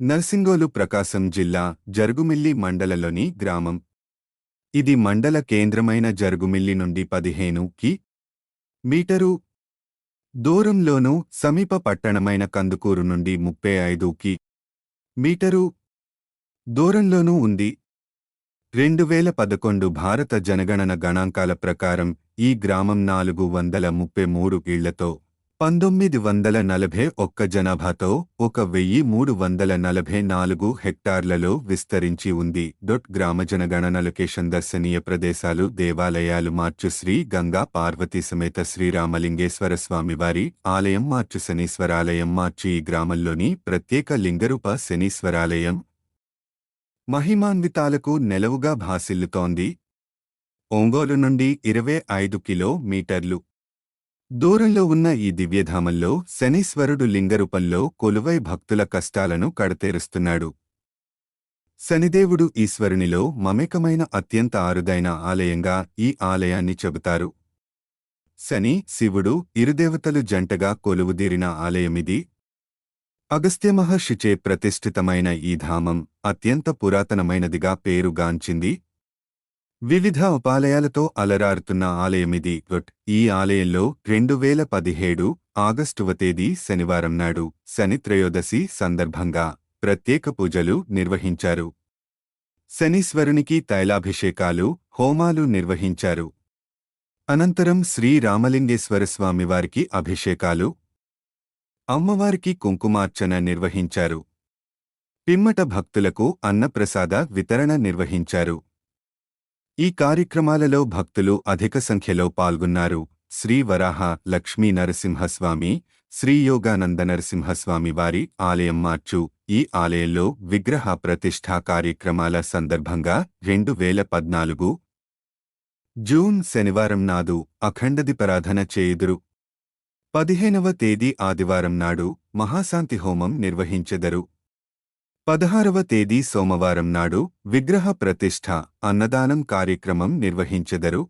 నర్సింగోలు ప్రకాశం జిల్లా జరుగుమిల్లి మండలలోని గ్రామం. ఇది మండల కేంద్రమైన జరుగుమిల్లి నుండి పదిహేను కి మీటరు దూరంలోనూ సమీప పట్టణమైన కందుకూరు నుండి ముప్పై ఐదు కి మీటరు దూరంలోనూ ఉంది. రెండు వేల పదకొండు భారత జనగణన గణాంకాల ప్రకారం ఈ గ్రామం నాలుగు వందల ముప్పై మూడు ఇళ్ళతో పంతొమ్మిది వందల నలభై ఒక్క జనాభాతో ఒక వెయ్యి మూడు వందల నలభై నాలుగు హెక్టార్లలో విస్తరించి ఉంది. డొట్ గ్రామ జనగణన లొకేషన్ దర్శనీయ ప్రదేశాలు దేవాలయాలు మార్చు శ్రీ గంగా పార్వతీ సమేత శ్రీరామలింగేశ్వర స్వామివారి ఆలయం మార్చు శనీశ్వరాలయం మార్చి ఈ గ్రామంలోని ప్రత్యేక లింగరూప శనీశ్వరాలయం మహిమాన్వితాలకు నెలవుగా భాసిల్లుతోంది. ఒంగోలు నుండి ఇరవై ఐదు కిలోమీటర్లు దూరంలో ఉన్న ఈ దివ్యధామంలో శనీశ్వరుడు లింగరూపంలో కొలువై భక్తుల కష్టాలను కడతేరుస్తున్నాడు. శనిదేవుడు ఈశ్వరునిలో మమేకమైన అత్యంత అరుదైన ఆలయంగా ఈ ఆలయాన్ని చెబుతారు. శని శివుడు ఇరుదేవతలు జంటగా కొలువుదీరిన ఆలయమిది. అగస్త్యమహర్షిచే ప్రతిష్ఠితమైన ఈ ధామం అత్యంత పురాతనమైనదిగా పేరుగాంచింది. వివిధ ఉపాలయాలతో అలరారుతున్న ఆలయమిది ఈ ఆలయంలో రెండు వేల పదిహేడు ఆగస్టువ తేదీ శనివారం నాడు శని త్రయోదశి సందర్భంగా ప్రత్యేక పూజలు నిర్వహించారు. శనీశ్వరునికి తైలాభిషేకాలు హోమాలు నిర్వహించారు. అనంతరం శ్రీ రామలింగేశ్వర స్వామివారికి అభిషేకాలు అమ్మవారికి కుంకుమార్చన నిర్వహించారు. పిమ్మట భక్తులకు అన్నప్రసాద వితరణ నిర్వహించారు. ఈ కార్యక్రమాలలో భక్తులు అధిక సంఖ్యలో పాల్గొన్నారు. శ్రీ వరాహ లక్ష్మీ నరసింహస్వామి శ్రీ యోగానంద నరసింహస్వామి వారి ఆలయం మార్చు. ఈ ఆలయంలో విగ్రహ ప్రతిష్ఠా కార్యక్రమాల సందర్భంగా రెండు వేల పద్నాలుగు జూన్ శనివారం నాడు అఖండదిపరాధన చేయుదురు. పదిహేనవ తేదీ ఆదివారం నాడు మహాశాంతి హోమం నిర్వహించెదరు. పదహారవ తేదీ సోమవారం నాడు విగ్రహ ప్రతిష్ఠ అన్నదానం కార్యక్రమం నిర్వహించెదరు.